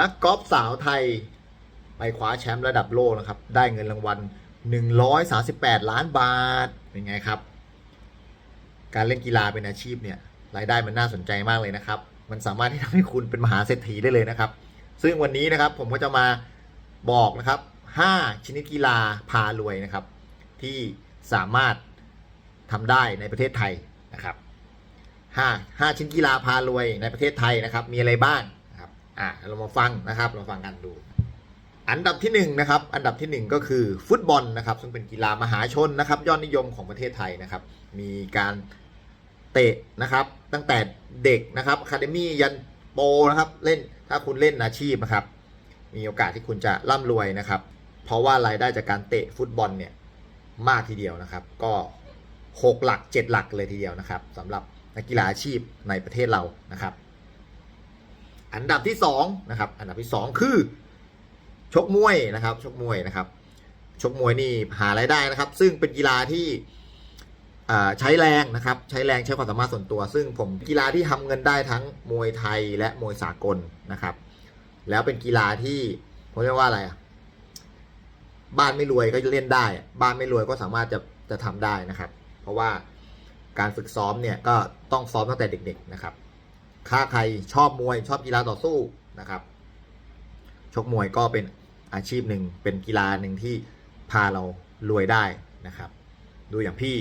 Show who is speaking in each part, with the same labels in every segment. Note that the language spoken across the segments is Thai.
Speaker 1: นักกอล์ฟสาวไทย ไปคว้าแชมป์ระดับโลกนะครับ ได้เงินรางวัล 138 ล้านบาท เป็นไงครับ การเล่นกีฬาเป็นอาชีพเนี่ย รายได้มันน่าสนใจมากเลยนะครับ มันสามารถที่ทำให้คุณเป็นมหาเศรษฐีได้เลยนะครับ ซึ่งวันนี้นะครับผมก็จะมาบอกนะครับ 5 ชนิดกีฬาพารวยนะครับ ที่สามารถทำได้ในประเทศไทยนะครับห้าห้าชิ้นกีฬาพารวยในประเทศไทยนะครับ มีอะไรบ้าง อ่าเรามาฟังนะครับ เราฟังกันดู อันดับที่หนึ่งนะครับ อันดับที่หนึ่งก็คือฟุตบอลนะครับ ซึ่งเป็นกีฬามหาชนนะครับ ยอดนิยมของประเทศไทยนะครับ มีการเตะนะครับ ตั้งแต่เด็กนะครับคาเดมี่ยันโปนะครับ เล่นถ้าคุณเล่นอาชีพนะครับ มีโอกาสที่คุณจะร่ำรวยนะครับ เพราะว่ารายได้จากการเตะฟุตบอลเนี่ยมากทีเดียวนะครับ ก็6หลัก 7 หลักเลยทีเดียวนะครับสำหรับนักกีฬาอาชีพในประเทศเรานะครับ อันดับที่2นะครับอันดับที่ 2 คือ ชกมวยนะครับ ชกมวยนะครับ ชกมวยนี่หารายได้นะครับ ซึ่งเป็นกีฬาที่ใช้แรงนะครับ ใช้แรงใช้ความสามารถส่วนตัว ซึ่งผมกีฬาที่ทำเงินได้ทั้งมวยไทยและมวยสากลนะครับ แล้วเป็นกีฬาที่ผมเรียกว่าอะไรบ้านไม่รวยก็เล่นได้ บ้านไม่รวยก็สามารถจะจะทำได้นะครับ เพราะว่าการฝึกซ้อมเนี่ยก็ต้องซ้อมตั้งแต่เด็ก ๆ นะครับ ถ้าใครชอบมวยชอบกีฬาต่อสู้นะครับ ชกมวยก็เป็นอาชีพหนึ่งเป็นกีฬาหนึ่งที่พาเรารวยได้นะครับ ดูอย่างพี่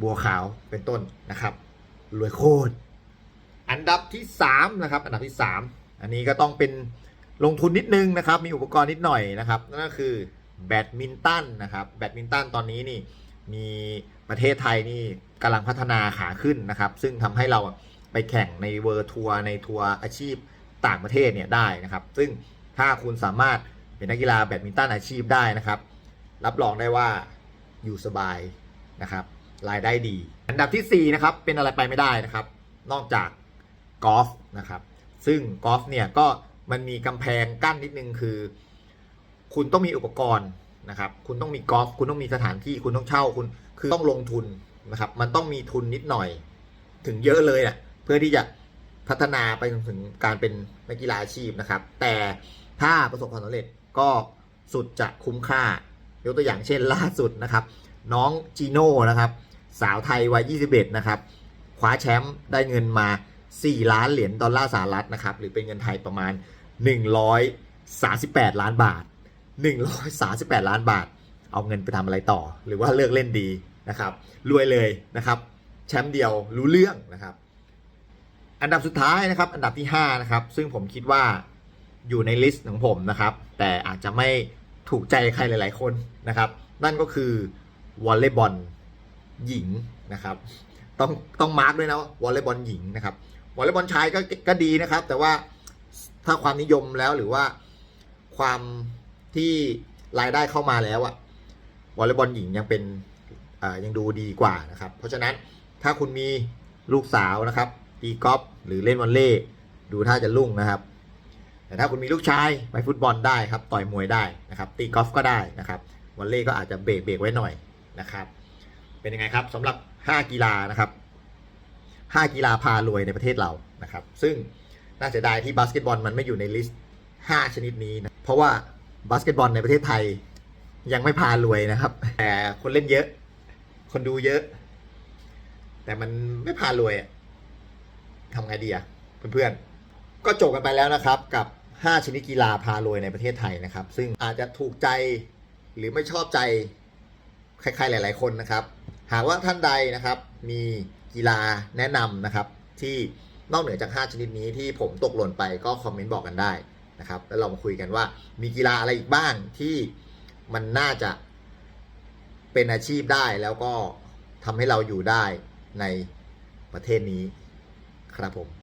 Speaker 1: บัวขาวเป็นต้นนะครับ รวยโคตรอันดับที่3นะครับ อันดับที่ 3 อันนี้ก็ต้องเป็นลงทุนนิดนึงนะครับ มีอุปกรณ์นิดหน่อยนะครับนั่นก็คือแบดมินตันนะครับแบดมินตันตอนนี้นี่มีประเทศไทยนี่กำลังพัฒนาขาขึ้นนะครับ ซึ่งทำให้เรา ไปแข่งในเวอร์ทัวร์ในทัวร์อาชีพต่างประเทศเนี่ยได้นะครับ ซึ่งถ้าคุณสามารถเป็นนักกีฬาแบดมินตันอาชีพได้นะครับ รับรองได้ว่าอยู่สบายนะครับรายได้ดี อันดับที่4นะครับเป็นอะไรไปไม่ได้นะครับ นอกจากกอล์ฟนะครับ ซึ่งกอล์ฟเนี่ยก็มันมีกำแพงกั้นนิดนึงคือ คุณต้องมีอุปกรณ์นะครับ คุณต้องมีกอล์ฟคุณต้องมีสถานที่คุณต้องเช่าคุณคือต้องลงทุนนะครับ มันต้องมีทุนนิดหน่อย ถึงเยอะเลยอะ เพื่อที่จะพัฒนาไปถึงการเป็นนักกีฬาอาชีพนะครับ แต่ถ้าประสบความสำเร็จก็สุดจะคุ้มค่ายกตัวอย่างเช่นล่าสุดนะครับ น้องจีโน่นะครับ สาวไทยวัย 21 นะครับคว้าแชมป์ได้เงินมา 4 ล้านเหรียญดอลลาร์สหรัฐนะครับ หรือเป็นเงินไทยประมาณ 138 ล้านบาท 138 ล้านบาท เอาเงินไปทำอะไรต่อ หรือว่าเลิกเล่นดีนะครับ รวยเลยนะครับ แชมป์เดียวรู้เรื่องนะครับ อันดับสุดท้ายนะครับ อันดับที่ 5 นะครับ ซึ่งผมคิดว่าอยู่ในลิสต์ของผมนะครับ แต่อาจจะไม่ถูกใจใครหลาย ๆ คนนะครับ นั่นก็คือวอลเลย์บอลหญิงนะครับ ต้องต้องมาร์กด้วยนะวอลเลย์บอลหญิงนะครับวอลเลย์บอลชายก็ก็ดีนะครับ แต่ว่าถ้าความนิยมแล้วหรือว่าความที่รายได้เข้ามาแล้วอะวอลเลย์บอลหญิงยังเป็นยังดูดีกว่านะครับ เพราะฉะนั้นถ้าคุณมีลูกสาวนะครับ ตีกอล์ฟหรือเล่นวอลเลย์ดูท่าจะรุ่งนะครับ แต่ถ้าคุณมีลูกชายไปฟุตบอลได้ครับ ต่อยมวยได้นะครับ ตีกอล์ฟก็ได้นะครับวอลเลย์ก็อาจจะเบรกเบรกไว้หน่อยนะครับ เป็นยังไงครับสำหรับ 5 กีฬานะครับ 5 กีฬาพารวยในประเทศเรานะครับ ซึ่งน่าเสียดายที่บาสเกตบอลมันไม่อยู่ในลิสต์5ชนิดนี้นะเพราะว่าบาสเกตบอลในประเทศไทยยังไม่พารวยนะครับ แต่คนเล่นเยอะ คนดูเยอะ แต่มันไม่พารวยอะ ทำไงดีอะเพื่อนๆ ก็จบกันไปแล้วนะครับ กับ 5 ชนิดกีฬาพารวยในประเทศไทยนะครับ ซึ่งอาจจะถูกใจหรือไม่ชอบใจใครๆหลาย ๆ คนนะครับ หากว่าท่านใดนะครับมีกีฬาแนะนำนะครับ ที่นอกเหนือจาก 5 ชนิดนี้ที่ผมตกหล่นไปก็คอมเมนต์บอกกันได้นะครับ แล้วเรามาคุยกันว่ามีกีฬาอะไรอีกบ้างที่มันน่าจะเป็นอาชีพได้แล้วก็ทำให้เราอยู่ได้ในประเทศนี้ ครับผม